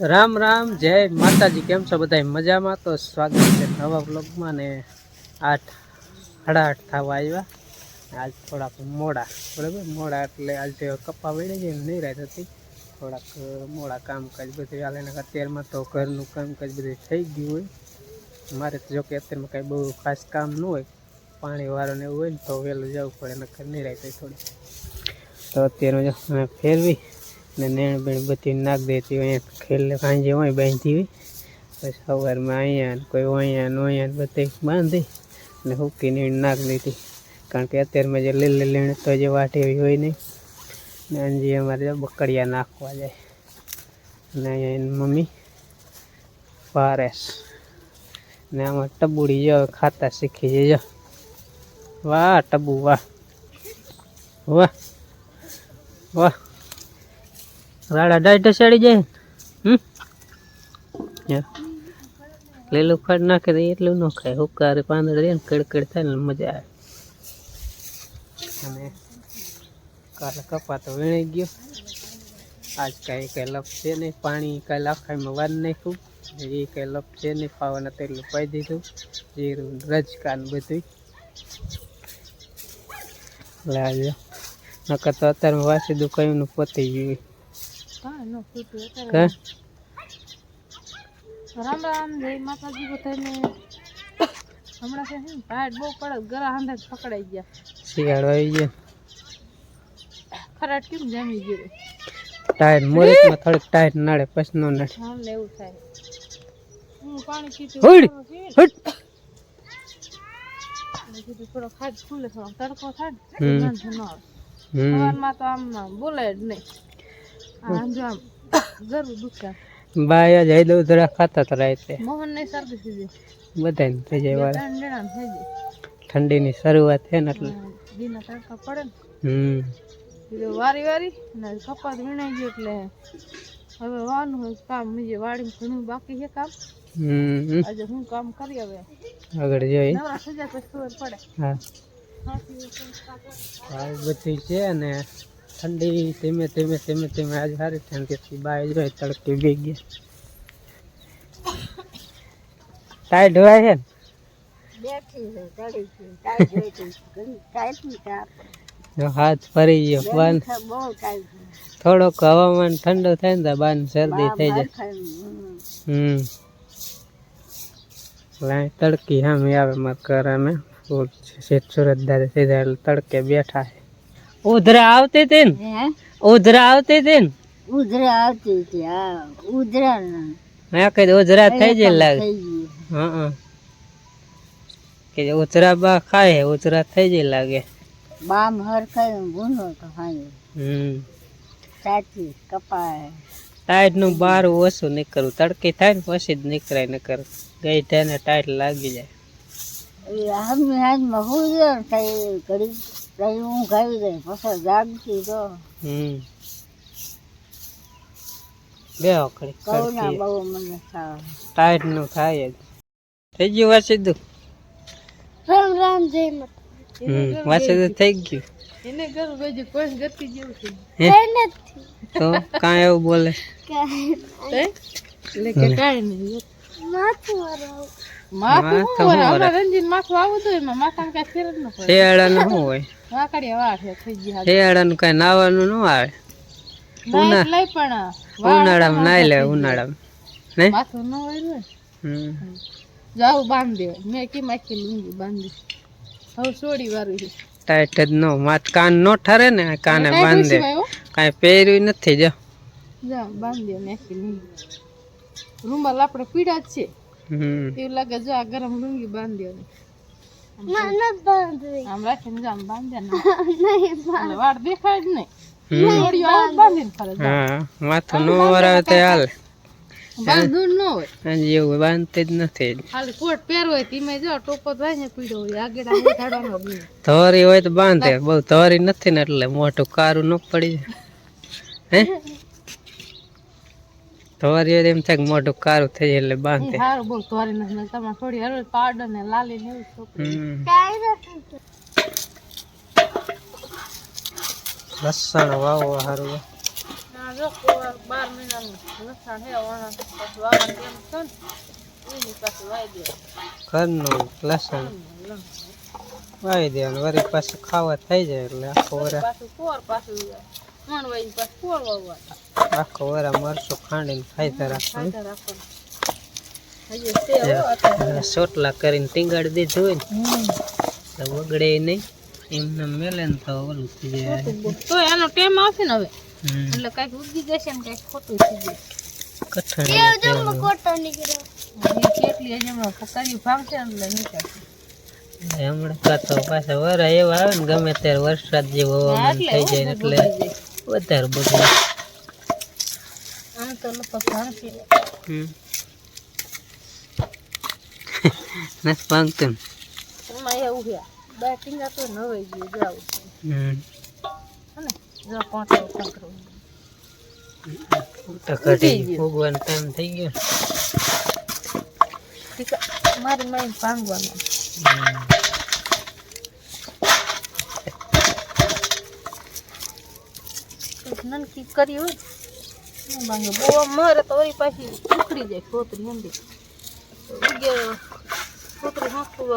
રામ રામ, જય માતાજી. કેમ છો બધા મજામાં? તો સ્વાગત છે નવા બ્લોગમાં ને આઠ, સાડા આઠ થવા આવ્યા. આજ થોડાક મોડા, બરાબર? મોડા એટલે આજે કપા વળી જાય નહીં રાત હતી. થોડાક મોડા કામકાજ બધું હાલે ને અત્યારમાં તો ઘરનું કામકાજ બધું થઈ ગયું હોય. મારે તો જોકે અત્યારમાં કાંઈ બહુ ખાસ કામ ન હોય. પાણી વાળો ને એવું હોય ને તો વહેલું જવું પડે, નકર નહીં રાત થોડી. તો અત્યારે ફેરવી ને નેણ બેણ બધી નાખ દેતી હોય ખેલે સાંજે હોય બાંધી હોય પછી સવારમાં અહીંયા કોઈ અહીંયા ને અહીંયા બધે બાંધી. ને હુકી નીણ નાખ દીધી. કારણ કે અત્યારમાં જે લીલી લીણ તો જે વાટી એવી હોય નહીં ને અંજી અમારે બકડિયા નાખવા જાય. અને અહીંયા એની મમ્મી પારેશ ને આમાં ટબુડી જો, ખાતા શીખી જજો. વાહ, ટબુ, વાહ. વાહ. વાહ. રાડા ડાયટ ચડી જાય. હમ? લીલું ખાડ નાખે તો એટલું ન ખાય. હુકારે પાંદડા ને કડકડ થાય ને મજા આવે. અને કાલે કપા તો વીણી ગયો. આજ કાંઈ કઈ લપ છે નહીં. પાણી કાલે લાખાઈમાં વાર નાખ્યું. એ કઈ લપ છે નહીં પાવાના તેટલું પાઈ દીધું. જીરું રજકાન બધું લાવજો નકર તો અત્યારે વાસી દુકાયું નું પતી ગયું. કા રામ રામ જય માતાજી બધાને. હમણાં છે ને ટાઈટ બહુ પડે ગરા હાંધે પકડાઈ ગયા. શિયાળો આવી ગયો. ખરાટ કેમ જામી ગયું? ટાયર મોરીમાં થોડીક ટાયર નડે પછી નો નડે. હા એવું થાય. હું પાણી પીતી! હટ કીધું થોડો ખાટ ખુલે થોડો તડકો થાય ને ન આવે. સવારમાં તો આમ બોલે જ નહીં આમ જો આમ ગરું દુખે બાયા જઈ દઉં થોડા ખાતા તો રાતે. બધાને થઈ જાય ઠંડીની શરૂઆત છે ને એટલે. હમ. વારી વારી ને કપાસ વીણાઈ ગયો એટલે હવે વાનું હોય કામ બીજે વાડી ઘણું બાકી છે કામ. હમ. આજે હું કામ કરી હવે. આગળ જોઈ. નવરા પછી ખબર પડે. હા. બધી છે ને. ઠંડી ધીમે ધીમે ધીમે ધીમે. આજે સારી ઠંડી બાય જોઈ તડકી બી ગયા. ટાઈટ હોય છે ને? જો હાથ ફરી ગયો. બાન થોડોક હવામાન ઠંડુ થાય ને તો બાન શરદી થઈ જાય. હમ. લાય તડકી સામે આવે મારા ઘર અમે ફૂલ શેઠ સુરતદાર સીધા એટલે તડકે બેઠા છે. ઉધરા આવતી હતી ને ઉધરા આવતી હતી ને ઉધરા આવતી હતી હા ઉધરા મેં કઈ ઉધરા થઈ જાય લાગે. હા કે ઉધરા બા ખાય ઉધરા થઈ જાય લાગે. બામ હર ખાય ગુનો તો ખાય. હમ. સાચી કપાય ટાઈટનું બાર ઓછું નીકળવું તડકી થાય ને પછી જ નીકળાય નકર ગઈ તેને ટાઈટ લાગી જાય. હમ હાજમાં હું થઈ ઘડી કઈ ઊંઘ આવી જાય પછી જાગતી તો હમ. બે ઓકડી કઉના બહુ મને ખાવા ટાઈટનું થાય જ. થઈ ગયું વાત સીધું રામ રામ જય મત સીધું થઈ ગયું. એને ઘર બીજું કોઈ ગતિ જેવું છે હે? તો કાંઈ એવું બોલે? એટલે કે કાંઈ નહીં. માથું માથું માથું. અમારે રંજીન માથું આવું તો એમાં માથામાં કાંઈ ફેર જ ન પડે શિયાળાનું શું હોય. વાકડીયા વાળ થઈ ગયા શિયાળાનું કઈ નાવાનું ન આવે. નાઈટ પણ ઉનાળામાં નાઈ લે ઉનાળામાં. ને? માથું ન હોય ને. હમ. જાવ બાંધ. મેં કેમ આખી લુંગી બાંધી? હવે છોડી વાળું છે. ટાઈટ જ નો માથ કાન નો ઠરે ને કાને બાંધે. કાંઈ પહેર્યું નથી જો. જા બાંધી દે મેં આખી લુંગી. રૂમાલ આપણે પીડા જ છે. હમ. એવું લાગે જો આ ગરમ લુંગી બાંધી આમ રાખીને જામ બાંધે ને. એટલે વાળ દેખાય જ નહીં. આવે તો બાંધીને ફરે જા. હા માથું નો વરાવે તો હાલે. બાંધવું ન હોય. હજી એવું બાંધતી જ નથી. ખાલી કોટ પહેરવો હોય ધીમે જો ટોપો થાય ને પીડો હોય ઉઠાડવાનો ધોરી હોય તો બાંધે. બહુ ધોરી નથી ને એટલે મોટું કારું ન પડી જાય. હે? ધોરી એમ થાય કે મોટું કારું થઈ જાય એટલે બાંધે. સારું બોલ બહુ નથી તમારે થોડી હળવે પાવડર ને લાલી ને એવું છોકરું. લસણ વાવો હારું લસણ બાર મહિનાનું હે છે ઘરનું વાવી દેવાનું. વરી પાછું ખાવા થઈ જાય એટલે આખો વરા. પાછું પાછું આખો વરા મરચું ખાંડીને ફાયદા અને સોટલા કરીને ટીંગાડી દીધું હોય ને. તો બગડે નહીં. એમને મેલે ને તો ઓલું થઈ જાય. તો એનો ટેમ આવશે ને હવે? એટલે કંઈક ઉગી જશે ને કંઈક ખોટું થઈ હમણાં કાં તો પાછા વરા એવા આવે ને ગમે ત્યારે વરસાદ જેવો થઈ જાય ને એટલે વધારે બધું. નથી ભાંગતું ને? એમાં એવું છે બે તો નવાઈ ગયું જાવ. હમ. હને જો પાંચસો પાંચસો તો ટાઈમ થઈ ગયો. મારી માઈ ભાંગવાનું હમ. કંઈક નનકી કરી હોય બાંગે બહુ મારે તો એ પાછી ઉખડી જાય ખોતરી અંદી ઉગે ખોતરી નાખતું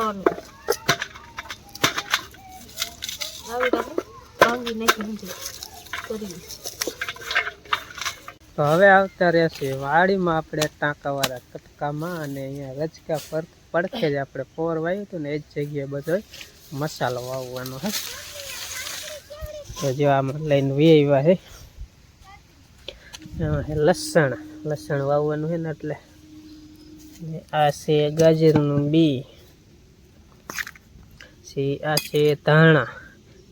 આવી રીતે ભાંગી નાખી નથી કરી તો હવે આવતા રહેશે. વાડીમાં આપણે ટાંકાવાળા કટકામાં અને અહીંયા રચકા પર પડખે જ આપણે પોર વાયું હતું ને, એ જ જગ્યાએ બધો મસાલો વાવવાનો હે. તો જો આમાં લઈને વેવા આવ્યા છે લસણ લસણ વાવવાનું છે ને એટલે. આ છે ગાજરનું બી. છે આ છે ધાણા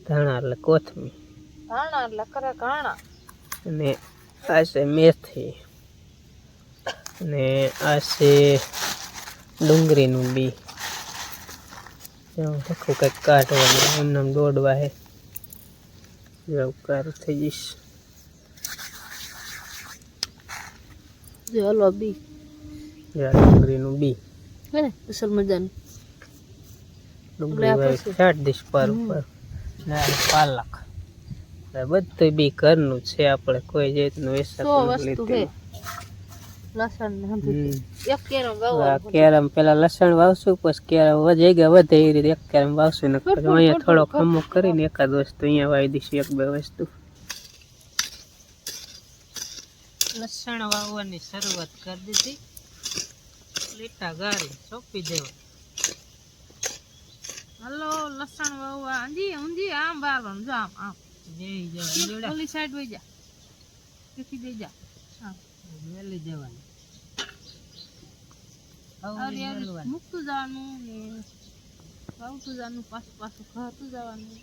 ધાણા એટલે કોથમી ધાણા એટલે ખરા ઘાણા. અને આ છે મેથી. અને આ છે ડુંગળીનું બી. આખું કંઈક કાઢવાનું એમને દોડવા હે. કાર થઈ જઈશ. જો હલવા બી ડુંગળીનું બી હે ને અસલ મજાનું ડુંગળી છાંટ દઈશ પર ઉપર ને પાલક બધું બી ઘરનું છે આપણે કોઈ જાતનું વાવવાનું કેરમ પેલા લસણ વાવશું પછી કેરમ વધે ગયા વધે એ રીતે એક કેરમ વાવશું ને અહીંયા થોડો ખમો કરીને એકાદ વસ્તુ અહીંયા વાવી દઈશું એક બે વસ્તુ લસણ વાવવાની શરૂઆત કરી દીધી. લીટા ગારી સોંપી દેવા. હલો લસણ વાવવા અંજી ઊંધી આમ વારવાનું જો આમ આમ. જઈ જવા ઓલી સાઈડ વઈ જા. કેટલી દઈ જા. મેલી દેવાની. મૂકતું જવાનું ને. વાવતું જવાનું પાછું પાછું ખાતું જવાનું.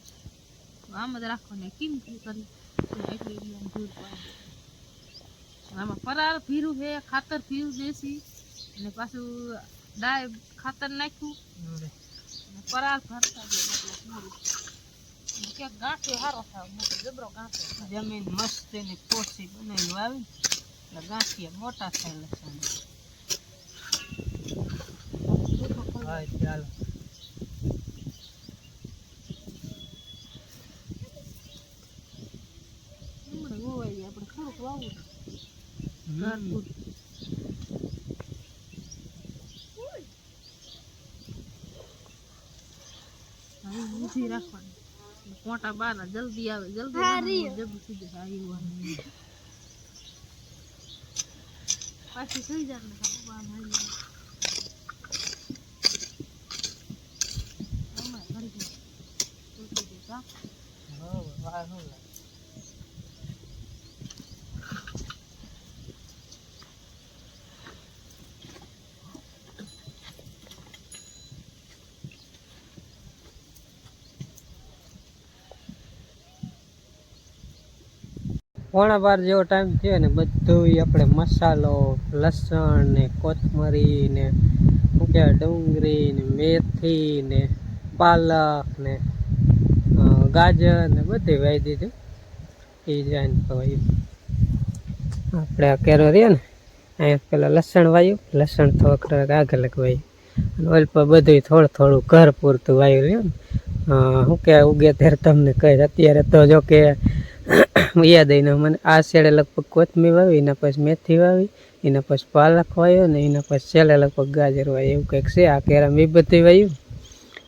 આમ જ રાખવાનું. કેમ કરી? એટલી પાડી. આમાં પરાર ભીરું છે ખાતર ભીરું દેશી. અને પાછું ડાય ખાતર નાખ્યું. ફરાર. અને ક્યાંક ગાંઠે સારો થાય મોટો જબરો ગાંઠો જમીન મસ્ત એની પોસી બનાવીને વાવી એટલે ગાંઠિયા મોટા થયેલા હા ચાલો હમણાં ગોવાઈ જાય આપણે થોડુંક વાવવું હમ. હવે રાખવાની. મોટા બારા જલ્દી આવે જલ્દી જલ્દી એવું આવે. પાછી થઈ જાય ને તો બહાર આવી જાય. હમણાં ઘડી ઘડી તૂટી જાય, કા? હો, વાહ, હો. પોણા બાર જેવો ટાઈમ થયો ને બધું આપણે મસાલો, લસણ ને કોથમરી ને શું કહેવાય, ડુંગળી ને મેથી ને પાલક ને ગાજર ને બધી વાવી દીધું. એ જાય ખવાય. આપણે આ કેરો રહ્યો ને, અહીંયા પેલા લસણ વાયું. લસણ થોડોક આગળ વાયું અને ઓલ પર બધું થોડું થોડું ઘર પૂરતું વાયું રહ્યું ને. શું કહેવાય, ઉગે ત્યારે તમને કહે અત્યારે તો જો કે યાદ આવીને મને. આ શેડે લગભગ કોથમીર વાવી, એના પછી મેથી વાવી, એના પછી પાલક વાવ્યો ને એના પછી છેલ્લે લગભગ ગાજર વાવ્યું એવું કંઈક છે, આ કેરામ એ બધી વાવ્યું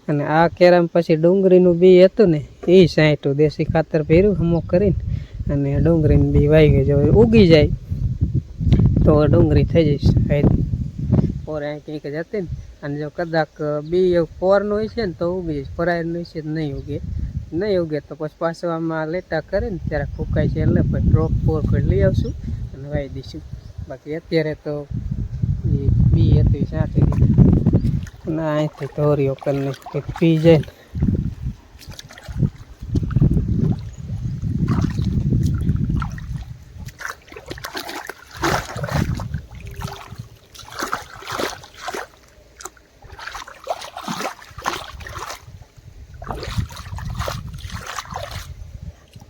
અને આ કેરામ પછી ડુંગળીનું બી હતું ને એ સાંઠું દેશી ખાતર પહેર્યું અમુક કરીને. અને ડુંગળીનું બી વાવી જો ઉગી જાય. તો ડુંગળી થઈ જઈશ. ફાયદી પોર અહીં કંઈક હતી ને. અને જો કદાચ બી પોરનું હોય છે ને તો ઉગી જઈશ. પરાયરનું હોય છે તો નહીં ઉગે. નહીં ઉગે તો પછી પાછું આમાં લેતા કરે ને ત્યારે ફૂંકાય છે એટલે પછી ડ્રોપ પોર કરી લઈ આવશું અને વાવી દઈશું. બાકી અત્યારે તો એ બી હતી સાંઠી ના, અહીંથી ધોરીઓ કરીને પી જાય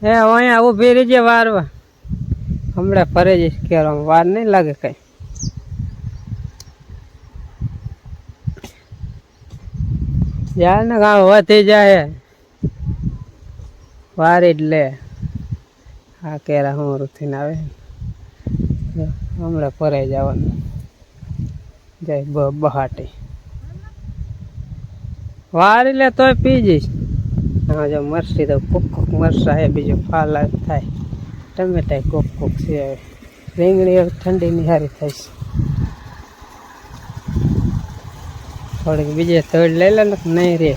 હે અહીંયા ઊભી રહીજે વારવા. હમણાં ફરે જઈશ કેરો વાર નહીં લાગે કઈ. જાય ને ગામ વધી જાય. વારી જ લે આ કેરા હું રૂથીને આવે. હમણાં ફરાઈ જવાનું. જાય બહાટી. વારી લે તોય પી જઈશ. હા જો મરસી તો કોક કોક મરસા હે, બીજું ફાલ થાય. ટમેટા કોક કોક છે હવે. રીંગણી હવે ઠંડીની સારી થાય છે. થોડીક બીજે થોડી લઈ લે ને નહીં રે.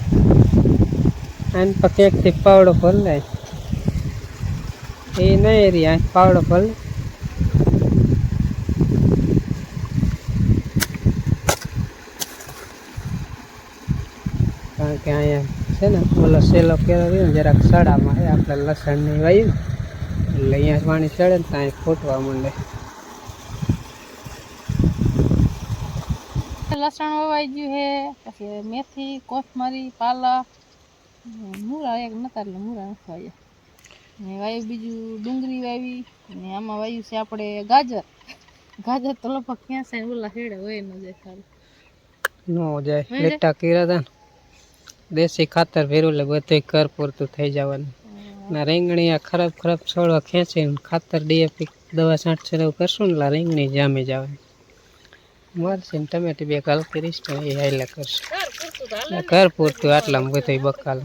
આને પર ક્યાંકથી પાવડો ભર લે એ નહીં રે આ પાવડો ભર કારણ કે અહીંયા છે ને ઓલો સેલો કેરો રહ્યો ને જરાક સડામાં છે આપણે લસણ નહીં વાયું એટલે અહીંયા પાણી ચડે ને ત્યાં ફૂટવા માંડે લસણ વવાઈ ગયું છે પછી મેથી કોથમરી પાલક મૂળા એક નતા એટલે મૂરા વાવ્યા. ને વાવ્યું બીજું ડુંગળી વાવી અને આમાં વાયુ છે આપણે ગાજર. ગાજર તો લગભગ ક્યાં છે ઓલા હેડે હોય ન જાય ખાલી. નો જાય લેટા કીરા કર્યા હતા ને. દેશી ખાતર ભેરું એટલે બધું ઘર પૂરતું થઈ જવાનું. ના રીંગણી આ ખરાબ ખરાબ છોડવા ખેંચીને ખાતર ડીએપી દવા છાંટશે એવું કરશું ને રીંગણી જામી જવાની. મરશે ને ટમેટી બે કાલ કરીશ તો એ હાઈલા કરશે. ઘર પૂરતું આટલામાં બધું બકાલ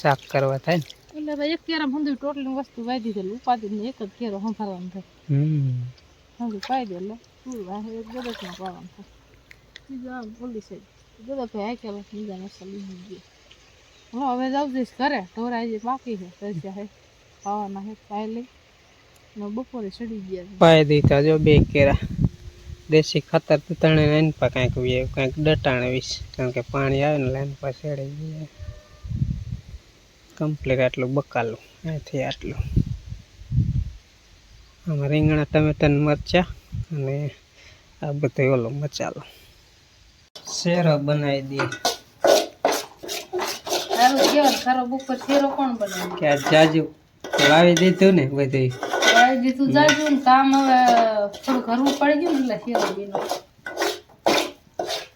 સાફ કરવા થાય ને. એટલે એક કેરા હંધું ટોટલી વસ્તુ વાવી દીધેલું ઉપાધિ એક જ કેરો સંભાળવાનું થાય. હમ. પાઈ દે પૂરું વાહે? એક ગદકમાં પાવાનું થાય. બીજું આમ પોલીસ ગદક હાઈ કે બીજા મસાલા લીધી ગયો. હવે જાઉં જઈશ ઘરે. ઢોરાઈ જે બાકી છે. રજા હે, ખાવાના હે, ખાઈ લઈ. ને બપોરે ચડી ગયા પાય દીધા જો બે કેરા. દેશી ખાતર તો તણે લાઈન પર કાંઈક વીએ કાંઈક દટાણવીશ કારણ કે પાણી આવે ને લાઈન પર ચડી જાય કમ્પ્લીટ આટલું બકાલું. અહીંથી આટલું. આમાં રીંગણા ટમેટા મરચા અને આ બધું ઓલો મચાલો શેરો બનાવી દે. સારું કેવાય સારો બપોર શેરો કોણ બનાવે? કે જાજુ દીધું ને બધું દીધું જાજુ ને કામ હવે થોડું કરવું પડી ગયું ને એટલે શેરો બીનો.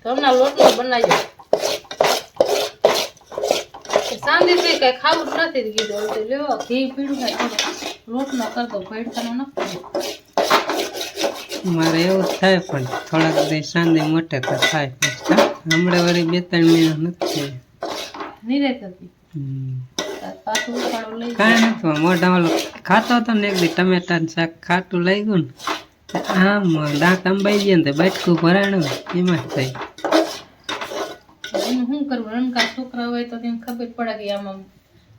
તો લોટનો બનાવ્યો. સાંજે કઈ કઈ ખાવું જ નથી કીધું. તો ઘી પીડું ને થોડો. લોટનો કરતો ભેડકાનો નથી મારે એવું થાય પણ થોડાક દિવસ સાંજે મોટે તો થાય. હમણાં વળી બે ત્રણ મહિના નથી. નિરેત હતી કાંઈ વાળો ખાતો હતો ને એક દી ટમેટા શાક ખાટું લઈ ગયું ને આમ દાંત અંબાઈ ગયા ને બાટકું ભરાણું એમાં જ થઈ. એનું શું કરવું? રણકાર છોકરા હોય તો તેને ખબર પડે કે આમાં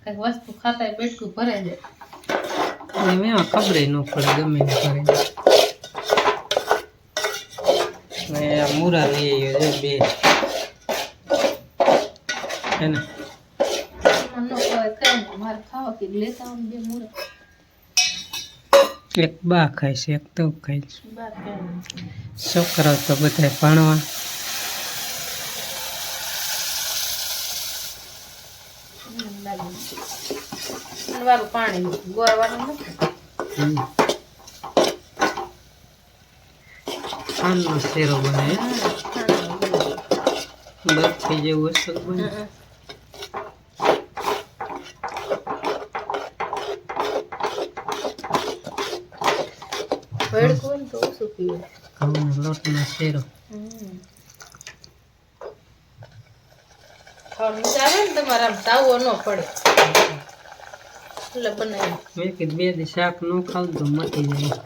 કંઈક વસ્તુ ખાતા બેટકું ભરાઈ જાય. એમ એમાં ખબર ન પડે ગમે ને ભરે ને આ મૂરા લઈ બે. હે ને આમાં ન ખવાય કઈ નહીં. મારે ખાવા કે લેતા આવું બે મૂળા એક બા ખાય છે એક તો ખાય છે છોકરાઓ તો બધા ભણવા પાણી ગોળ વાળું નથી હમ. પાનનો શેરો બને. બરફી જેવું વસ્તુ બને હં, હં. શું પીવું ઘઉંનો લોટનો શેરો ખાવાનું મજા આવે ને તમારે આમ તાવો ન પડે એટલે બનાવી મેં કીધું બે શાક ન ખાવ તો મટી જાય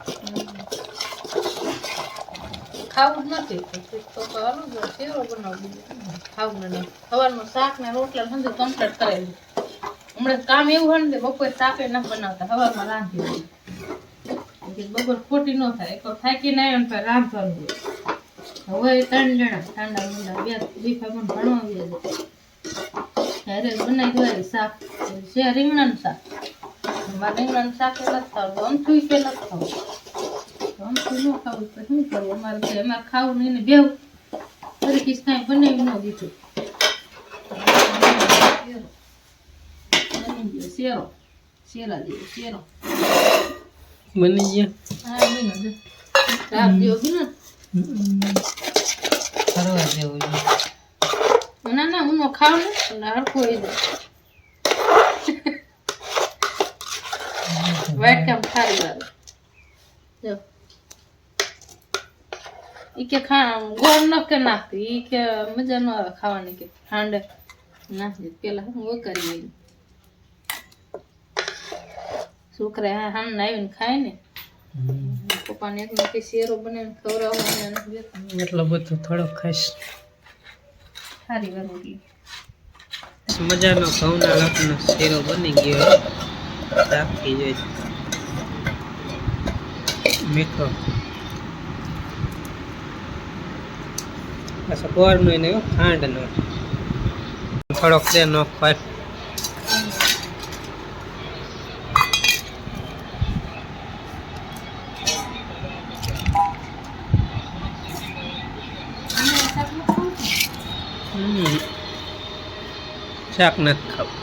ખાવું જ નથી તો કરવાનું જ શેરો બનાવી ખાવું ને સવારમાં શાક ને રોટલા સમજો કમ્પ્લીટ કરેલું હમણાં કામ એવું હોય ને કે બપોરે શાકે ન બનાવતા સવારમાં રાંધી. કે બપોર ખોટી ન થાય. એક થાકી કે આવે ને પછી રાંધવાનું હોય. હવે ત્રણ જણા ઠંડા મુંડા, બે બીફા પણ ભણવા છે. ત્યારે બનાવી દેવાય શાક. છે રીંગણાનું શાક. મારે રીંગણાનું શાક એ નથી ખાવું અમથું કે નથી ખાવું. અમથું ન ખાવું તો શું કરવું અમારે તો એમાં ખાવું નહીં ને બેવું. ફરી કીસ કાંઈ બનાવી ન દીધું. શેરો શેરા જેવો શેરો બની ગયા હા બીનો જો ચાપ જેવો બીનો ફરવા જેવું છે ના ના હું ખાવ ને હરખું હોય જાય વાઈટ કામ ખારી વાળું જો ઈ કે ખા ગોળ ન કે નાખતી ઈ કે મજા ન આવે ખાવાની કે ખાંડ નાખી પેલા હું કરી લઈ છોકરા હા હામ આવીને ખાય ને. પપ્પાને એક મોટી શેરો બનાવીને એને દેતા. એટલો બધો થોડો ખાઈશ. સારી વાર રોટલી મજાનો ઘઉંના લોટનો શેરો બની ગયો રાખી જોઈએ મીઠો. પાછો ગોળનો એને ખાંડનો. થોડોક દે નો ખવાય હમ. શાક નથી ખાવું